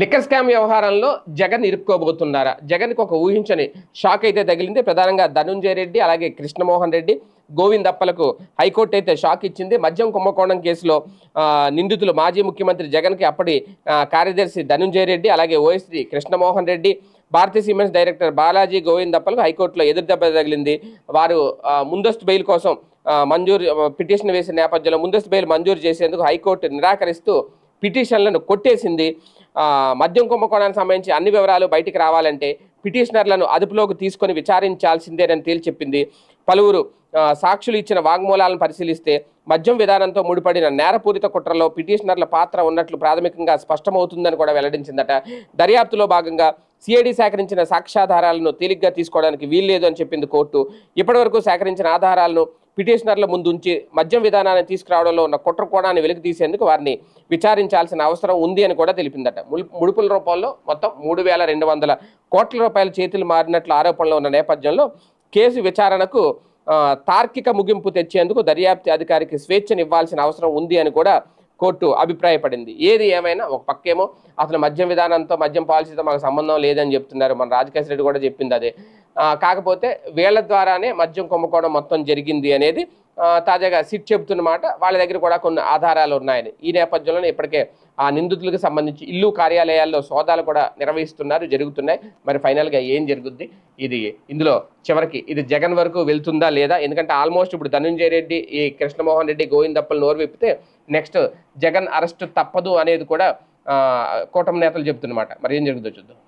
Liquor scam వ్యవహారంలో జగన్ ఇరుక్కోబోతున్నారా జగన్కి ఒక ఊహించని షాక్ అయితే తగిలింది. ప్రధానంగా ధనుంజయ రెడ్డి అలాగే కృష్ణమోహన్ రెడ్డి గోవిందప్పలకు హైకోర్టు అయితే షాక్ ఇచ్చింది. మద్యం కుంభకోణం కేసులో నిందితులు మాజీ ముఖ్యమంత్రి జగన్కి అప్పటి కార్యదర్శి ధనుంజయ రెడ్డి అలాగే OSD Krishnamohan Reddy Bharatiya cements director Balaji గోవిందప్పలకు హైకోర్టులో ఎదురుదెబ్బ తగిలింది. వారు ముందస్తు బెయిల్ కోసం మంజూరు పిటిషన్ వేసిన నేపథ్యంలో ముందస్తు బెయిల్ మంజూరు చేసేందుకు హైకోర్టు నిరాకరిస్తూ పిటిషన్లను కొట్టేసింది మద్యం కుంభకోణానికి సంబంధించి అన్ని వివరాలు బయటికి రావాలంటే పిటిషనర్లను అదుపులోకి తీసుకొని విచారించాల్సిందేనని తేల్చెప్పింది. పలువురు సాక్షులు ఇచ్చిన వాగ్మూలాలను పరిశీలిస్తే మద్యం విధానంతో ముడిపడిన నేరపూరిత కుట్రలో పిటిషనర్ల పాత్ర ఉన్నట్లు ప్రాథమికంగా స్పష్టమవుతుందని కూడా వెల్లడించిందట. దర్యాప్తులో భాగంగా సిఐడి సేకరించిన సాక్ష్యాధారాలను తేలిగ్గా తీసుకోవడానికి వీల్లేదు అని చెప్పింది కోర్టు. ఇప్పటివరకు సేకరించిన ఆధారాలను పిటిషనర్ల ముందు ఉంచి మద్యం విధానాన్ని తీసుకురావడంలో ఉన్న కుట్ర కోణాన్ని వెలికి తీసేందుకు వారిని విచారించాల్సిన అవసరం ఉంది అని కూడా తెలిపిందట. ముడుపుల రూపంలో మొత్తం మూడు వేల రెండు వందల కోట్ల రూపాయల చేతులు మారినట్లు ఆరోపణలు ఉన్న నేపథ్యంలో కేసు విచారణకు తార్కిక ముగింపు తెచ్చేందుకు దర్యాప్తు అధికారికి స్వేచ్ఛనివ్వాల్సిన అవసరం ఉంది అని కూడా కోర్టు అభిప్రాయపడింది. ఏది ఏమైనా ఒక పక్కేమో అసలు మద్యం విధానంతో మద్యం పాలసీతో మాకు సంబంధం లేదని చెప్తున్నారు. మన రాజకేశ్ రెడ్డి కూడా చెప్పింది అదే. కాకపోతే వీళ్ళ ద్వారానే మద్యం కుంభకోణం మొత్తం జరిగింది అనేది తాజాగా సిట్ చెబుతున్నమాట వాళ్ళ దగ్గర కూడా కొన్ని ఆధారాలు ఉన్నాయని. ఈ నేపథ్యంలోనే ఇప్పటికే ఆ నిందితులకు సంబంధించి ఇల్లు కార్యాలయాల్లో సోదాలు కూడా నిర్వహిస్తున్నారు జరుగుతున్నాయి. మరి ఫైనల్గా ఏం జరుగుద్ది? ఇది ఇందులో చివరికి ఇది జగన్ వరకు వెళ్తుందా లేదా? ఎందుకంటే ఆల్మోస్ట్ ఇప్పుడు ధనుంజయ రెడ్డి ఈ కృష్ణమోహన్ రెడ్డి గోవిందప్పలు నోరు విప్పితే నెక్స్ట్ జగన్ అరెస్ట్ తప్పదు అనేది కూడా కూటమి నేతలు చెబుతున్నమాట మరి ఏం జరుగుతుందో చూద్దాం.